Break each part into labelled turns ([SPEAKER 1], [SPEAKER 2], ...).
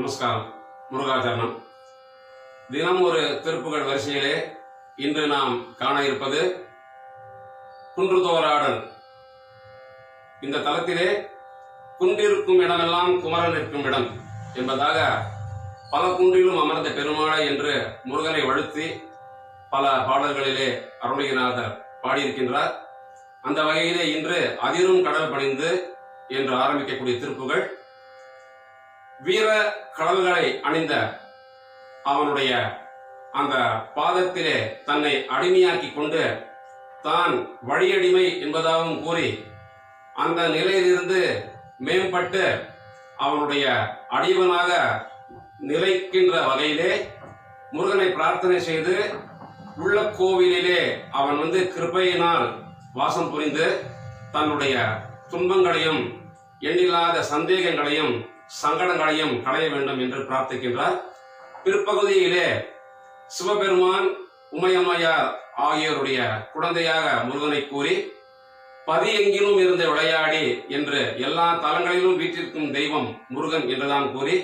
[SPEAKER 1] நமஸ்காரம். முருகாச்சரணம். தினம் ஒரு திருப்புகள் வரிசையிலே இன்று நாம் காண இருப்பது குன்றுதோராடல் இந்த தலத்திலே குன்றிருக்கும் இடமெல்லாம் குமரன் இருக்கும் இடம் என்பதாக பல குன்றிலும் அமர்ந்த பெருமாளை என்று முருகனை வழுத்தி பல பாடல்களிலே அருணகிரிநாதர் பாடியிருக்கின்றார். அந்த வகையிலே இன்று அதிரும் கடல் பணிந்து என்று ஆரம்பிக்கக்கூடிய திருப்புகள் வீர கடல்களை அணிந்த அவனுடைய அந்த பாதத்திலே தன்னை அடிமையாக்கி கொண்டு தான் வழியடிமை என்பதாகவும் கூறி அந்த நிலையிலிருந்து மேம்பட்டு அவனுடைய அடிவனாக நிலைக்கின்ற வகையிலே முருகனை பிரார்த்தனை செய்து உள்ள கோவிலிலே அவன் வந்து கிருபையினால் வாசம் புரிந்து தன்னுடைய துன்பங்களையும் எண்ணில்லாத சந்தேகங்களையும் சங்கடங்களையும் களைய வேண்டும் என்று பிரார்த்திக்கின்றார். பிற்பகுதியிலே சிவபெருமான் உமையம்மையார் ஆகியோருடைய குழந்தையாக முருகனை கூறி பதியெங்கிலும் இருந்து விளையாடி என்று எல்லா தலங்களிலும் வீற்றிருக்கும் தெய்வம் முருகன் என்றுதான் கூறி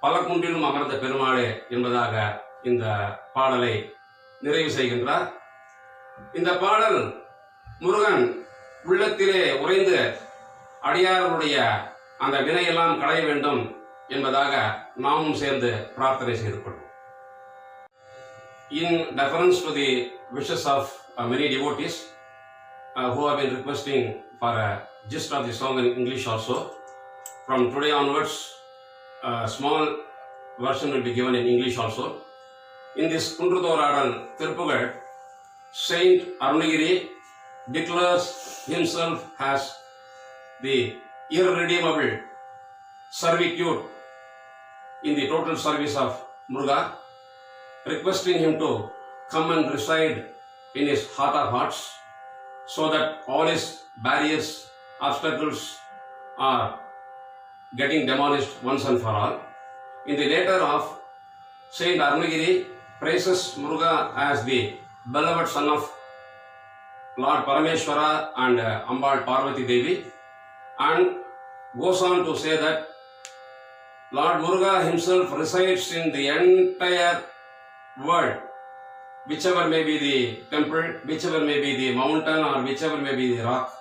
[SPEAKER 1] பல குன்றிலும் அமர்ந்த பெருமாளே என்பதாக இந்த பாடலை நிறைவு செய்கின்றார். இந்த பாடல் முருகன் உள்ளத்திலே உறைந்து அடியாருடைய அந்த வினையெல்லாம் களைய வேண்டும் என்பதாக நாமும் சேர்ந்து பிரார்த்தனை செய்து கொள்வோம் In deference to the wishes of uh, many devotees uh, who have been requesting for a gist of the song in English also, from today onwards, a small version will be given in English also. In this Kundrudoradal Tirupugal, Saint Arunagiri declares himself as the irredeemable servitude in the total service of Muruga, requesting him to come and reside in his heart of hearts so that all his barriers, obstacles are getting demolished once and for all. In the letter of Saint Arunagiri praises Muruga as the beloved son of Lord Parameshwara and uh, Ambal Parvati Devi and goes on to say that Lord Muruga himself resides in the entire world, whichever may be the temple, whichever may be the mountain, or whichever may be the rock.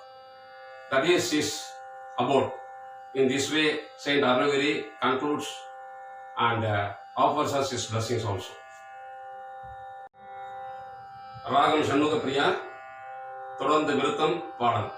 [SPEAKER 1] That is his abode. In this way, Saint Arunagiri concludes and uh, offers us his blessings also. ராகம் சண்முக பிரியா தொடர்ந்து விருத்தம் பாடல் காவிக்கமலக்கடலுடன்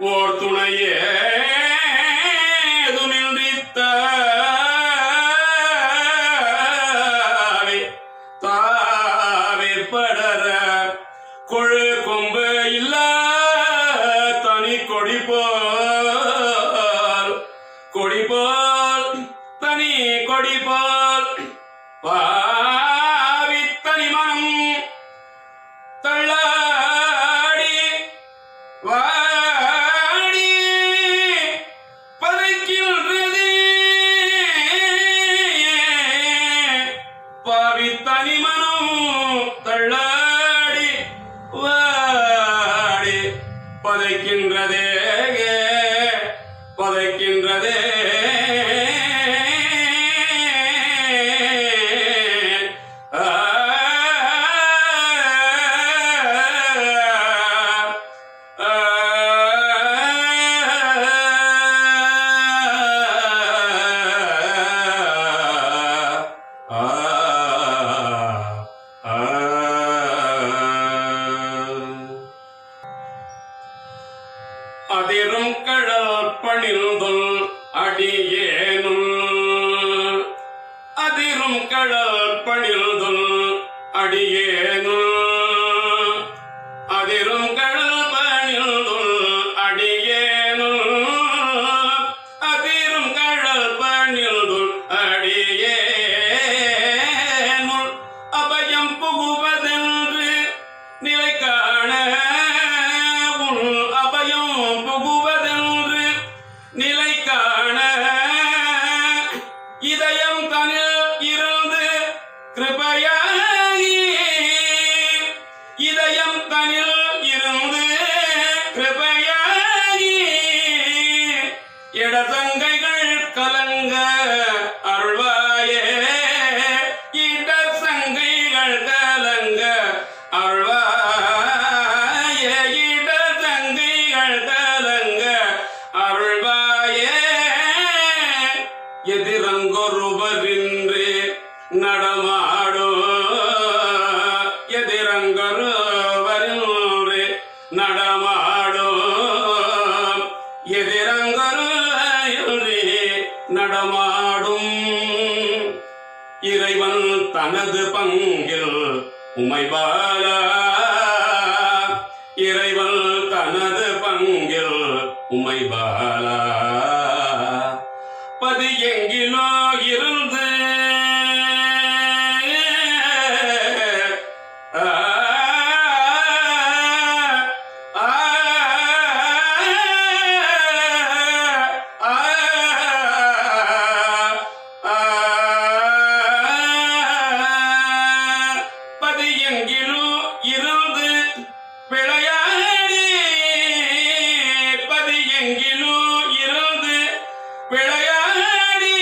[SPEAKER 1] ஓர் துணையே கொழு கொம்பு இல்ல தனி கொடி போல் கொடி போல் அதிரும் இடசங்கைகள் கலங்க அருள்வாயே. இடசங்கைகள் கலங்க அருள்வாயே. இடசங்கைகள் கலங்க அருள்வாயே. எதிரங்கொருவரின்றி நடமா இறைவன் தனது பங்கில் உமைபாலா இறைவன் தனது பங்கில் உமைபாலா பதி எங்கிலோ விளையாடி. பதி எங்கிலோ இருந்து விளையாடி.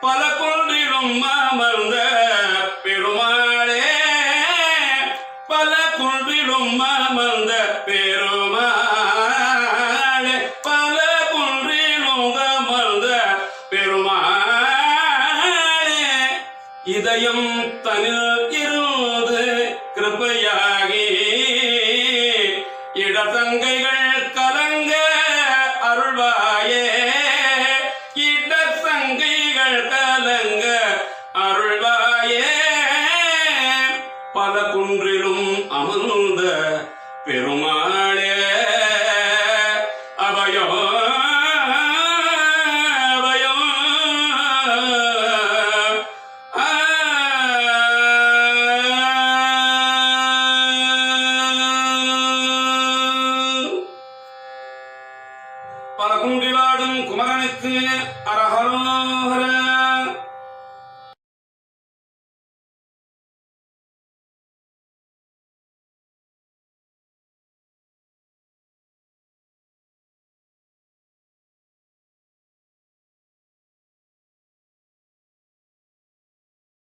[SPEAKER 1] பல குன்றிலும் அமர்ந்த பெருமாளே. பல குன்றிலும் அமர்ந்த பெருமாளே.